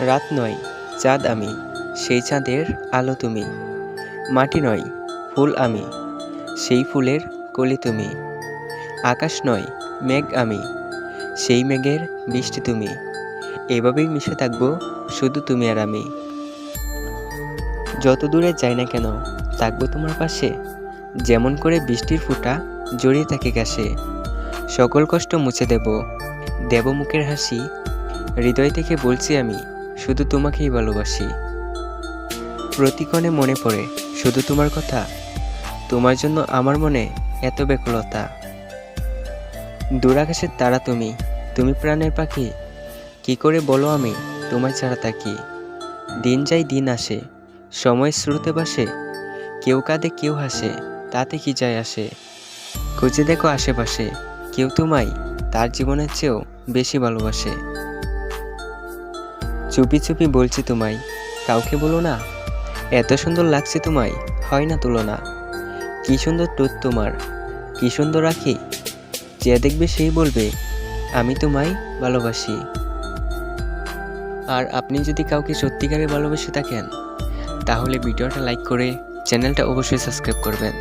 রাত নয়, চাঁদ আমি, সেই চাঁদের আলো তুমি। মাটি নয়, ফুল আমি, সেই ফুলের কলি তুমি। আকাশ নয়, মেঘ আমি, সেই মেঘের বৃষ্টি তুমি। এভাবেই মিশে থাকব শুধু তুমি আর আমি। যত দূরে যাই না কেন, থাকব তোমার পাশে। যেমন করে বৃষ্টির ফোঁটা জড়িয়ে থাকে গাছে সকল কষ্ট মুছে দেব দেব মুখের হাসি। হৃদয় থেকে বলছি আমি শুধু তোমাকেই ভালোবাসি। প্রতিক্ষণে মনে পড়ে, শুধু তোমার কথা। তোমার জন্য আমার মনে এত ব্যাকুলতা। দূরাকাশের তারা তুমি তুমি প্রাণের পাখি। কি করে বলো আমি তোমায় ছাড়া থাকি। দিন যাই দিন আসে, সময় শ্রুতে বাসে কেউ কাঁদে, কেউ হাসে, তাতে কি যায় আসে। খুঁজে দেখো আশেপাশে, কেউ তোমায় তার জীবনের চেয়েও বেশি ভালোবাসে। চুপি চুপি বলছি তোমায়, কাউকে বলো না। এত সুন্দর লাগছে তোমায়, হয় না তুলনা। কী সুন্দর টোট তোমার, কী সুন্দর রাখি যে দেখবে সেই বলবে, আমি তোমায় ভালোবাসি। আর আপনি যদি কাউকে সত্যিকারে ভালোবেসে থাকেন, তাহলে ভিডিওটা লাইক করে চ্যানেলটা অবশ্যই সাবস্ক্রাইব করবেন।